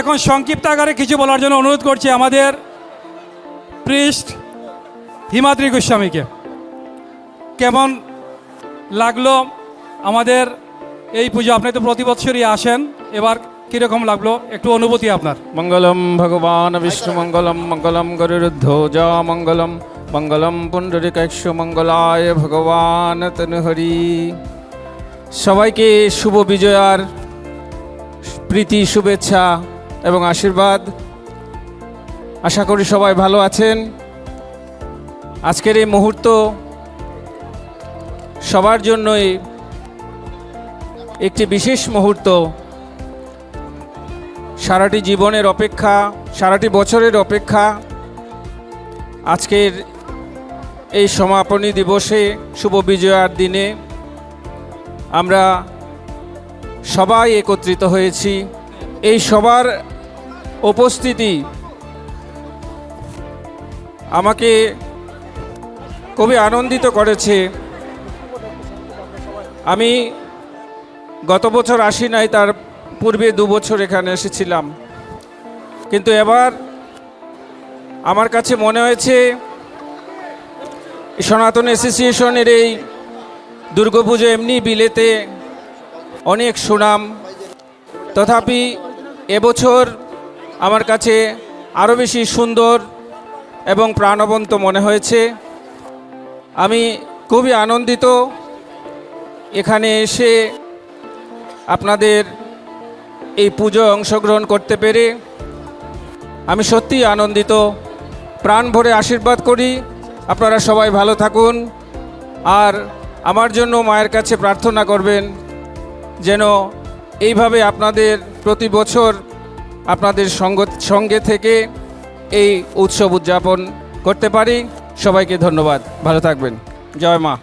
এখন সংক্ষিপ্ত আকারে কিছু বলার জন্য অনুরোধ করছি আমাদের পৃষ্ঠ হিমাদ্রি গোস্বামীকে। কেমন লাগল আমাদের এই পুজো? আপনি তো প্রতি বছরই আসেন। এবার কীরকম লাগল? একটু অনুভূতি আপনার। মঙ্গলম ভগবান বিষ্ণু মঙ্গলম মঙ্গলম গরুরধ্বজ মঙ্গলম মঙ্গলম পুণ্ডরিকাক্ষ মঙ্গলায় ভগবান তনুহরি। সবাইকে শুভ বিজয়ার প্রীতি, শুভেচ্ছা। এবং আশীর্বাদ। আশা করি সবাই ভালো আছেন। আজকের এই মুহূর্ত সবার জন্যই একটি বিশেষ মুহূর্ত। সারাটি জীবনের অপেক্ষা, সারাটি বছরের অপেক্ষা। আজকের এই সমাপনী দিবসে, শুভ বিজয়ার দিনে আমরা সবাই একত্রিত হয়েছি। এই সবার উপস্থিতি। আমাকে খুবই আনন্দিত করেছে। আমি গত বছর আসি নাই, তার পূর্বে দু বছর এখানে এসেছিলাম। কিন্তু এবার আমার কাছে মনে হয়েছে, সনাতন অ্যাসোসিয়েশনের এই দুর্গাপুজো এমনি বিলেতে অনেক সুনাম। তথাপি এবছর আমার কাছে আরও বেশি সুন্দর এবং প্রাণবন্ত মনে হয়েছে। আমি খুবই আনন্দিত এখানে এসে আপনাদের এই পুজোয় অংশগ্রহণ করতে পেরে। আমি সত্যিই আনন্দিত। প্রাণ ভরে আশীর্বাদ করি। আপনারা সবাই ভালো থাকুন। আর আমার জন্য মায়ের কাছে প্রার্থনা করবেন যেন এইভাবে আপনাদের প্রতি বছর আপনাদের সঙ্গ সঙ্গে থেকে এই উৎসব উদযাপন করতে পারি। সবাইকে ধন্যবাদ। ভালো থাকবেন। জয় মা।